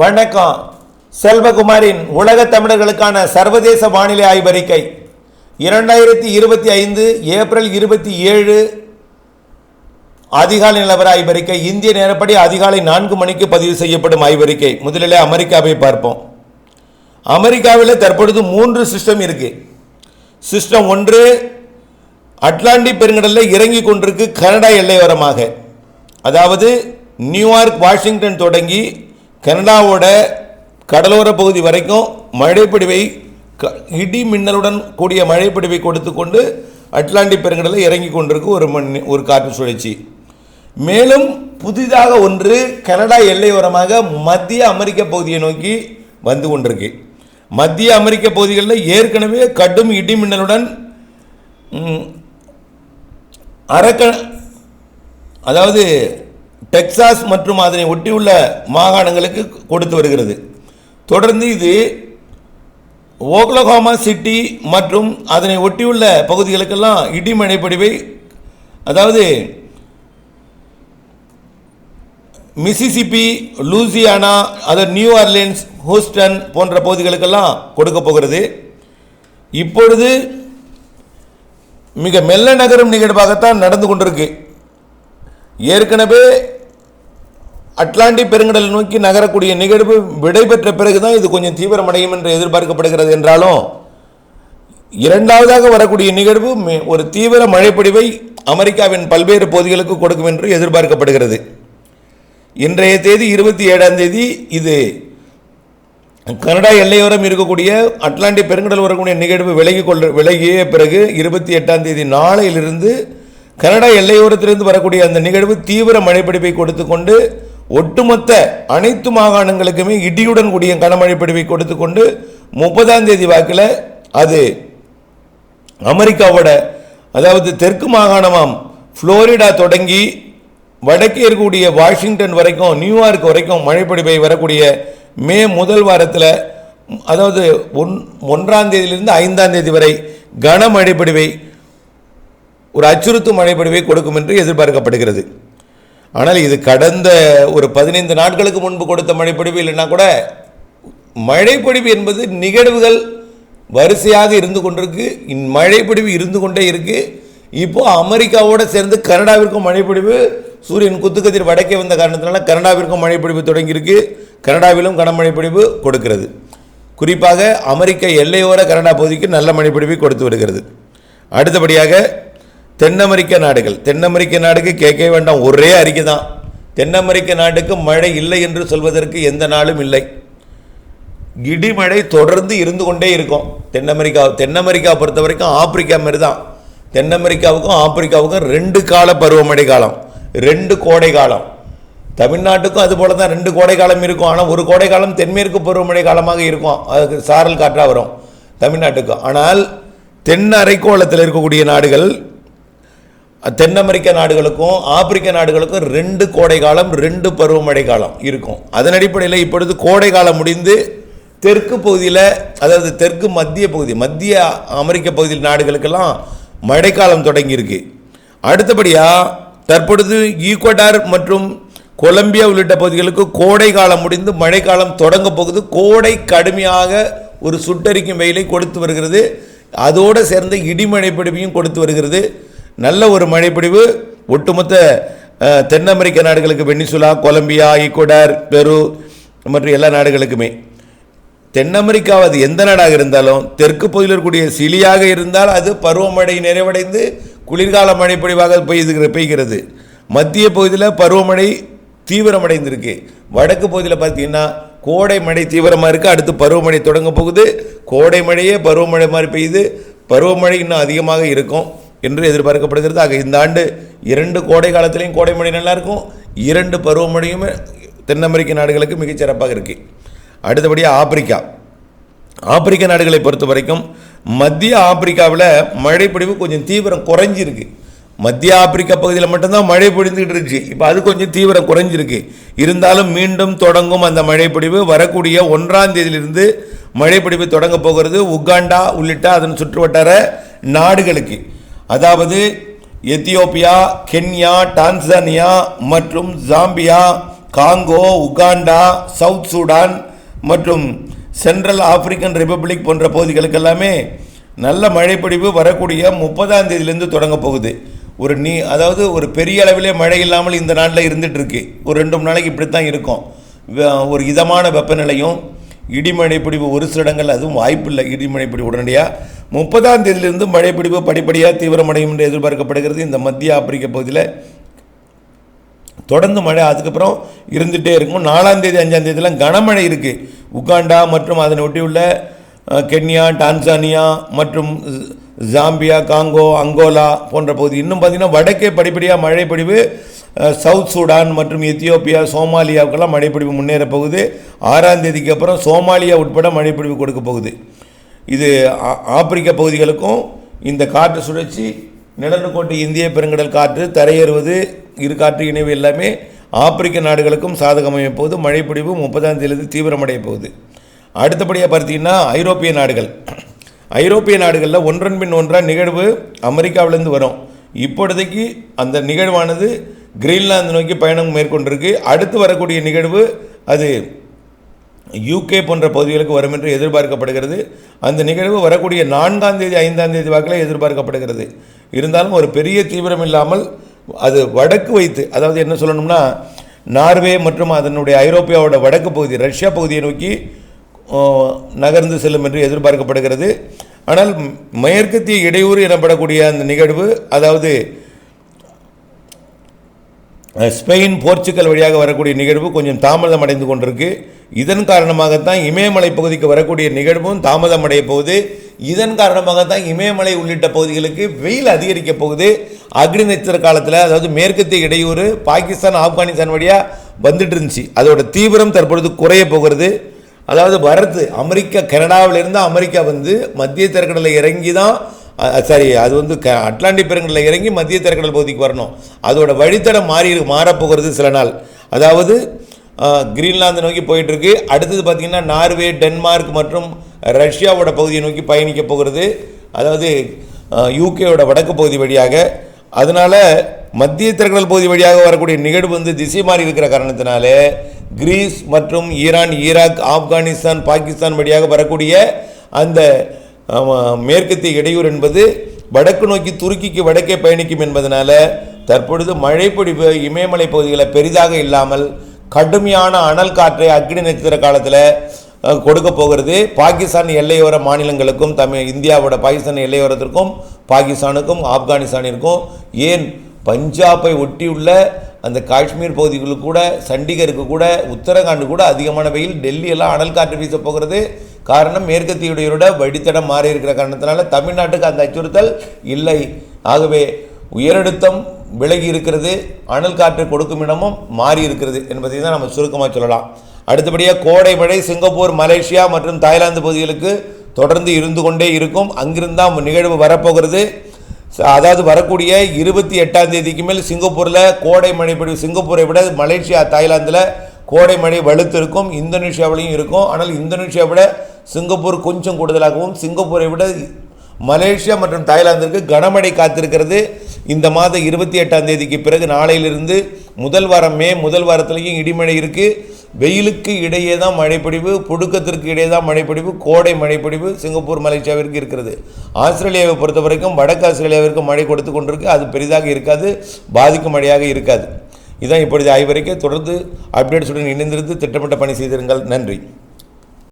வணக்கம். செல்வகுமாரின் உலக தமிழர்களுக்கான சர்வதேச வானிலை ஆய்வறிக்கை. இரண்டாயிரத்தி இருபத்தி ஐந்து ஏப்ரல் இருபத்தி ஏழு அதிகாலை நிலவர ஆய்வறிக்கை. இந்திய நேரப்படி அதிகாலை நான்கு மணிக்கு பதிவு செய்யப்படும் ஆய்வறிக்கை. முதலிலே அமெரிக்காவை பார்ப்போம். அமெரிக்காவில் தற்பொழுது மூன்று சிஸ்டம் இருக்கு. சிஸ்டம் ஒன்று அட்லாண்டிக் பெருங்கடலில் இறங்கி கொண்டிருக்கு கனடா எல்லையோரமாக. அதாவது நியூயார்க் வாஷிங்டன் தொடங்கி கனடாவோட கடலோர பகுதி வரைக்கும் மழைப்பிடிவை க- இடி மின்னலுடன் கூடிய மழைப்பிடிவை கொடுத்து கொண்டு அட்லாண்டிக் பெருங்கடலில் இறங்கி கொண்டிருக்கு ஒரு மண் ஒரு காற்று சுழற்சி. மேலும் புதிதாக ஒன்று கனடா எல்லையோரமாக மத்திய அமெரிக்க பகுதியை நோக்கி வந்து கொண்டிருக்கு. மத்திய அமெரிக்க பகுதிகளில் ஏற்கனவே கடும் இடி மின்னலுடன் அரக்க அதாவது டெக்சாஸ் மற்றும் அதனை ஒட்டியுள்ள மாகாணங்களுக்கு கொடுத்து வருகிறது. தொடர்ந்து இது ஓக்லஹோமா சிட்டி மற்றும் அதனை ஒட்டியுள்ள பகுதிகளுக்கெல்லாம் இடி மழைப்படிவை அதாவது மிசிசிப்பி லூசியானா அது நியூ ஆர்லின்ஸ் ஹூஸ்டன் போன்ற பகுதிகளுக்கெல்லாம் கொடுக்க போகிறது. இப்பொழுது மிக மெல்ல நகரும் நிகழ்வாகத்தான் நடந்து கொண்டிருக்கு. ஏற்கனவே அட்லாண்டிக் பெருங்கடலை நோக்கி நகரக்கூடிய நிகழ்வு விடைபெற்ற பிறகுதான் இது கொஞ்சம் தீவிரமடையும் என்று எதிர்பார்க்கப்படுகிறது என்றாலும் இரண்டாவதாக வரக்கூடிய நிகழ்வு ஒரு தீவிர மழைப்பொழிவை அமெரிக்காவின் பல்வேறு பகுதிகளுக்கு கொடுக்கும் என்று எதிர்பார்க்கப்படுகிறது. இன்றைய தேதி இருபத்தி ஏழாம் தேதி இது கனடா எல்லையோரம் இருக்கக்கூடிய அட்லாண்டிக் பெருங்கடல் வரக்கூடிய நிகழ்வு விலகி கொள்ள விலகிய பிறகு இருபத்தி எட்டாம் தேதி நாளையிலிருந்து கனடா எல்லையோரத்திலிருந்து வரக்கூடிய அந்த நிகழ்வு தீவிர மழைப்பிடிப்பை கொடுத்து கொண்டு ஒட்டுமொத்த அனைத்து மாகாணங்களுக்குமே இடியுடன் கூடிய கனமழைப்பிடிப்பை கொடுத்து கொண்டு முப்பதாம் தேதி வாக்கில் அது அமெரிக்காவோட அதாவது தெற்கு மாகாணமாம் ஃப்ளோரிடா தொடங்கி வடக்கே இருக்கக்கூடிய வாஷிங்டன் வரைக்கும் நியூயார்க் வரைக்கும் மழைப்பிடிப்பை வரக்கூடிய மே முதல் வாரத்தில் அதாவது ஒன் ஒன்றாம் தேதியிலிருந்து ஐந்தாம் தேதி வரை கனமழைப்பிடிவை ஒரு அச்சுறுத்தும் மழைப்பொழிவை கொடுக்கும் என்று எதிர்பார்க்கப்படுகிறது. ஆனால் இது கடந்த ஒரு பதினைந்து நாட்களுக்கு முன்பு கொடுத்த மழைப்பொழிவு இல்லைன்னா கூட மழைப்பொழிவு என்பது நிகழ்வுகள் வரிசையாக இருந்து கொண்டிருக்கு. மழைப்பொழிவு இருந்து கொண்டே இருக்கு. இப்போ அமெரிக்காவோட சேர்ந்து கனடாவிற்கும் மழைப்பொழிவு சூரியன் குத்துக்கதிர் வடக்கே வந்த காரணத்தினால கனடாவிற்கும் மழைப்பொழிவு தொடங்கியிருக்கு. கனடாவிலும் கனமழைப்பொழிவு கொடுக்கிறது. குறிப்பாக அமெரிக்க எல்லையோர கனடா பகுதிக்கு நல்ல மழைப்பொழிவை கொடுத்து வருகிறது. அடுத்தபடியாக தென் அமெரிக்க நாடுகள். தென் அமெரிக்க நாடுக்கு கேட்க வேண்டாம். ஒரே அறிக்கை தான் தென் அமெரிக்க நாட்டுக்கு மழை இல்லை என்று சொல்வதற்கு எந்த நாளும் இல்லை. இடிமழை தொடர்ந்து இருந்து கொண்டே இருக்கும். தென் அமெரிக்கா தென் அமெரிக்கா பொறுத்த வரைக்கும் ஆப்பிரிக்கா மாதிரி தான் தென் அமெரிக்காவுக்கும் ஆப்பிரிக்காவுக்கும் ரெண்டு கால பருவமழை காலம். ரெண்டு கோடை காலம். தமிழ்நாட்டுக்கும் அது போல தான் ரெண்டு கோடை காலம் இருக்கும். ஆனால் ஒரு கோடை காலம் தென்மேற்கு பருவமழை காலமாக இருக்கும். அதுக்கு சாரல் காற்றாக வரும் தமிழ்நாட்டுக்கும் ஆனால் தென் அரைக்கோளத்தில் இருக்கக்கூடிய நாடுகள் தென் அமெரிக்க நாடுகளுக்கும் ஆப்பிரிக்க நாடுகளுக்கும் ரெண்டு கோடை காலம் ரெண்டு பருவமழை காலம் இருக்கும். அதன் அடிப்படையில் இப்பொழுது கோடை காலம் முடிந்து தெற்கு பகுதியில் அதாவது தெற்கு மத்திய பகுதி மத்திய அமெரிக்க பகுதியில் நாடுகளுக்கெல்லாம் மழைக்காலம் தொடங்கியிருக்கு. அடுத்தபடியாக தற்பொழுது ஈக்குவடார் மற்றும் கொலம்பியா உள்ளிட்ட பகுதிகளுக்கு கோடை காலம் முடிந்து மழைக்காலம் தொடங்க போகுது. கோடை கடுமையாக ஒரு சுட்டரிக்கும் வெயிலை கொடுத்து வருகிறது. அதோடு சேர்ந்த இடிமழை பிடிப்பையும் கொடுத்து வருகிறது. நல்ல ஒரு மழைப்பிடிவு. ஒட்டுமொத்த தென் அமெரிக்க நாடுகளுக்கு வெனிசுலா கொலம்பியா ஈக்குவடார் பெரு மற்றும் எல்லா நாடுகளுக்குமே. தென் அமெரிக்காவது எந்த நாடாக இருந்தாலும் தெற்கு பகுதியில் இருக்கக்கூடிய சிலியாக இருந்தால் அது பருவமழை நிறைவடைந்து குளிர்கால மழை பொழிவாக பெய்து பெய்கிறது. மத்திய பகுதியில் பருவமழை தீவிரமடைந்திருக்கு. வடக்கு பகுதியில் பார்த்தீங்கன்னா கோடை மழை தீவிரமாக இருக்குது அடுத்து பருவமழை தொடங்க போகுது. கோடை மழையே பருவமழை மாதிரி பெய்யுது. பருவமழை இன்னும் அதிகமாக இருக்கும். என்று எதிர்பார்க்கப்படுகிறது. ஆக இந்த ஆண்டு இரண்டு கோடை காலத்திலையும் கோடை மழை நல்லா இருக்கும் இரண்டு பருவமழையுமே தென் அமெரிக்க நாடுகளுக்கு மிகச் சிறப்பாக இருக்குது அடுத்தபடியாக ஆப்பிரிக்கா. ஆப்பிரிக்க நாடுகளை பொறுத்த வரைக்கும் மத்திய ஆப்பிரிக்காவில் மழைப்பொழிவு கொஞ்சம் தீவிரம் குறைஞ்சிருக்கு. மத்திய ஆப்பிரிக்கா பகுதியில் மட்டும்தான் மழை பொழிந்துகிட்டு இருந்துச்சு. இப்போ அது கொஞ்சம் தீவிரம் குறைஞ்சிருக்கு. இருந்தாலும் மீண்டும் தொடங்கும் அந்த மழைப்பொழிவு வரக்கூடிய ஒன்றாம் தேதியிலிருந்து மழைப்பொழிவு தொடங்க போகிறது. உகாண்டா உள்ளிட்ட அதன் சுற்றுவட்டார நாடுகளுக்கு. அதாவது எத்தியோப்பியா கென்யா டான்சானியா மற்றும் Zambia Congo Uganda South Sudan மற்றும் சென்ட்ரல் ஆப்பிரிக்கன் ரிப்பப்ளிக் போன்ற பகுதிகளுக்கு எல்லாமே நல்ல மழைப்பிடிவு வரக்கூடிய முப்பதாம் தேதியிலேருந்து தொடங்க போகுது. ஒரு நீ அதாவது ஒரு பெரிய அளவிலே மழை இல்லாமல் இந்த நாட்டில் இருந்துகிட்ருக்கு ஒரு ரெண்டு மூணு நாளைக்கு இப்படி தான் இருக்கும் ஒரு இதமான வெப்பநிலையும் இடிமழை பிடிப்பு ஒரு சில இடங்கள் அதுவும் வாய்ப்பில்லை. இடிமழை பிடிப்பு உடனடியாக முப்பதாம் தேதியிலிருந்து மழை பிடிப்பு படிப்படியாக தீவிரமடையும் என்று எதிர்பார்க்கப்படுகிறது. இந்த மத்திய ஆப்பிரிக்க பகுதியில் தொடர்ந்து மழை அதுக்கப்புறம் இருந்துகிட்டே இருக்கும். நாலாம் தேதி அஞ்சாம் தேதியெல்லாம் கனமழை இருக்குது உகாண்டா மற்றும் அதனை ஒட்டியுள்ள கென்யா டான்சானியா மற்றும் ஜாம்பியா காங்கோ அங்கோலா போன்ற பகுதி. இன்னும் பார்த்தீங்கன்னா வடக்கே படிப்படியாக மழை சவுத் சூடான் மற்றும் எத்தியோப்பியா சோமாலியாவுக்கெல்லாம் மழைப்பொழிவு முன்னேற போகுது. ஆறாம் தேதிக்கு அப்புறம் சோமாலியா உட்பட மழைப்பொழிவு கொடுக்க போகுது. இது ஆ- ஆப்பிரிக்க பகுதிகளுக்கும் இந்த காற்று சுழற்சி நிலநடுக்கோட்டு இந்திய பெருங்கடல் காற்று தரையேறுவது இரு காற்று இணைவு எல்லாமே ஆப்பிரிக்க நாடுகளுக்கும் சாதகமைய போகுது. மழைப்பொழிவு முப்பதாம் தேதி தீவிரமடைய போகுது. அடுத்தபடியாக பார்த்தீங்கன்னா ஐரோப்பிய நாடுகள். ஐரோப்பிய நாடுகளில் ஒன்றன் பின் ஒன்றாக நிகழ்வு அமெரிக்காவிலேருந்து வரும். இப்பொழுதைக்கு அந்த நிகழ்வானது கிரீன்லாந்து நோக்கி பயணம் மேற்கொண்டிருக்கு. அடுத்து வரக்கூடிய நிகழ்வு அது யூகே போன்ற பகுதிகளுக்கு வரும் என்று எதிர்பார்க்கப்படுகிறது. அந்த நிகழ்வு வரக்கூடிய நான்காம் தேதி ஐந்தாம் தேதி வாக்கில் எதிர்பார்க்கப்படுகிறது. இருந்தாலும் ஒரு பெரிய தீவிரம் இல்லாமல் அது வடக்கு வைத்து அதாவது என்ன சொல்லணும்னா நார்வே மற்றும் அதனுடைய ஐரோப்பியாவோட வடக்கு பகுதி ரஷ்யா பகுதியை நோக்கி நகர்ந்து செல்லும் என்று எதிர்பார்க்கப்படுகிறது. ஆனால் மேற்கத்திய இடையூறு எனப்படக்கூடிய அந்த நிகழ்வு அதாவது ஸ்பெயின் போர்ச்சுக்கல் வழியாக வரக்கூடிய நிகழ்வு கொஞ்சம் தாமதம் அடைந்து கொண்டிருக்கு. இதன் காரணமாகத்தான் இமயமலை பகுதிக்கு வரக்கூடிய நிகழ்வும் தாமதம் அடைய போகுது. இதன் காரணமாகத்தான் இமயமலை உள்ளிட்ட பகுதிகளுக்கு வெயில் அதிகரிக்கப் போகுது. அக்னி நட்சத்திர காலத்தில் அதாவது மேற்கத்திய இடையூறு பாகிஸ்தான் ஆப்கானிஸ்தான் வழியாக வந்துட்டு இருந்துச்சு. அதோட தீவிரம் தற்பொழுது குறைய போகிறது. அதாவது வரத்து அமெரிக்கா கனடாவிலிருந்து அமெரிக்கா வந்து மத்திய திரைக்கடலில் இறங்கி தான் சரி அது வந்து க அட்லாண்டிக் பெருங்கடலில் இறங்கி மத்திய திரைக்கடல் பகுதிக்கு வரணும். அதோட வழித்தடம் மாறி மாறப்போகிறது சில நாள். அதாவது கிரீன்லாந்து நோக்கி போயிட்டுருக்கு. அடுத்தது பார்த்திங்கன்னா நார்வே டென்மார்க் மற்றும் ரஷ்யாவோட பகுதியை நோக்கி பயணிக்க போகிறது. அதாவது அஹ், யூகேவோட வடக்கு பகுதி வழியாக. அதனால மத்திய திரைக்கடல் பகுதி வழியாக வரக்கூடிய நிகழ்வு வந்து திசை மாறி இருக்கிற காரணத்தினாலே கிரீஸ் மற்றும் ஈரான் ஈராக் ஆப்கானிஸ்தான் பாகிஸ்தான் வழியாக வரக்கூடிய அந்த மேற்கத்திய இடையூறு என்பது வடக்கு நோக்கி துருக்கிக்கு வடக்கே பயணிக்கும் என்பதனால தற்பொழுது மழைப்பொழிவு இமயமலை பகுதிகளில் பெரிதாக இல்லாமல் கடுமையான அனல் காற்றை அக்னி நட்சத்திர காலத்தில் கொடுக்க போகிறது. பாகிஸ்தான் எல்லையோர மாநிலங்களுக்கும் தமிழ் இந்தியாவோட பாகிஸ்தான் எல்லையோரத்திற்கும் பாகிஸ்தானுக்கும் ஆப்கானிஸ்தானிற்கும் ஏன் பஞ்சாபை ஒட்டியுள்ள அந்த காஷ்மீர் பகுதிகளுக்கு கூட சண்டிகருக்கு கூட உத்தரகாண்டு கூட அதிகமான வெயில் டெல்லியெல்லாம் அனல் காற்று வீச போகிறது. காரணம் மேற்கத்தியுடையோட வழித்தடம் மாறி இருக்கிற காரணத்தினால தமிழ்நாட்டுக்கு அந்த அச்சுறுத்தல் இல்லை. ஆகவே உயரழுத்தம் விலகி இருக்கிறது. அனல் காற்று கொடுக்கும் இடமும் மாறி இருக்கிறது என்பதை தான் நம்ம சுருக்கமாக சொல்லலாம். அடுத்தபடியாக கோடை மழை சிங்கப்பூர் மலேசியா மற்றும் தாய்லாந்து பகுதிகளுக்கு தொடர்ந்து இருந்து கொண்டே இருக்கும். அங்கிருந்தான் நிகழ்வு வரப்போகிறது. அதாவது வரக்கூடிய இருபத்தி எட்டாம் தேதிக்கு மேல் சிங்கப்பூரில் கோடை மழை பொழிவு. சிங்கப்பூரை விட மலேசியா தாய்லாந்தில் கோடை மழை வலுத்து இருக்கும். இந்தோனேஷியாவிலையும் இருக்கும். ஆனால் இந்தோனேஷியா விட சிங்கப்பூர் கொஞ்சம் கூடுதலாகவும் சிங்கப்பூரை விட மலேசியா மற்றும் தாய்லாந்திற்கு கனமழை காத்திருக்கிறது. இந்த மாதம் இருபத்தி எட்டாம் தேதிக்கு பிறகு நாளையிலிருந்து முதல் வாரம் மே முதல் வாரத்திலையும் இடிமழை இருக்குது வெயிலுக்கு இடையே தான் மழைப்பொழிவு புடுக்கத்திற்கு இடையே தான் மழைப்பொழிவு கோடை மழைப்பொழிவு சிங்கப்பூர் மலேசியாவிற்கு இருக்கிறது. ஆஸ்திரேலியாவை பொறுத்த வரைக்கும் வடக்கு ஆஸ்திரேலியாவிற்கு மழை கொடுத்து கொண்டிருக்கு. அது பெரிதாக இருக்காது பாதிக்கும் மழையாக இருக்காது. இதான் இப்பொழுது ஆய்வறிக்கை. தொடர்ந்து அப்டேட்ஸுடன் இணைந்திருந்து திட்டமிட்ட பணி செய்திருங்கள். நன்றி.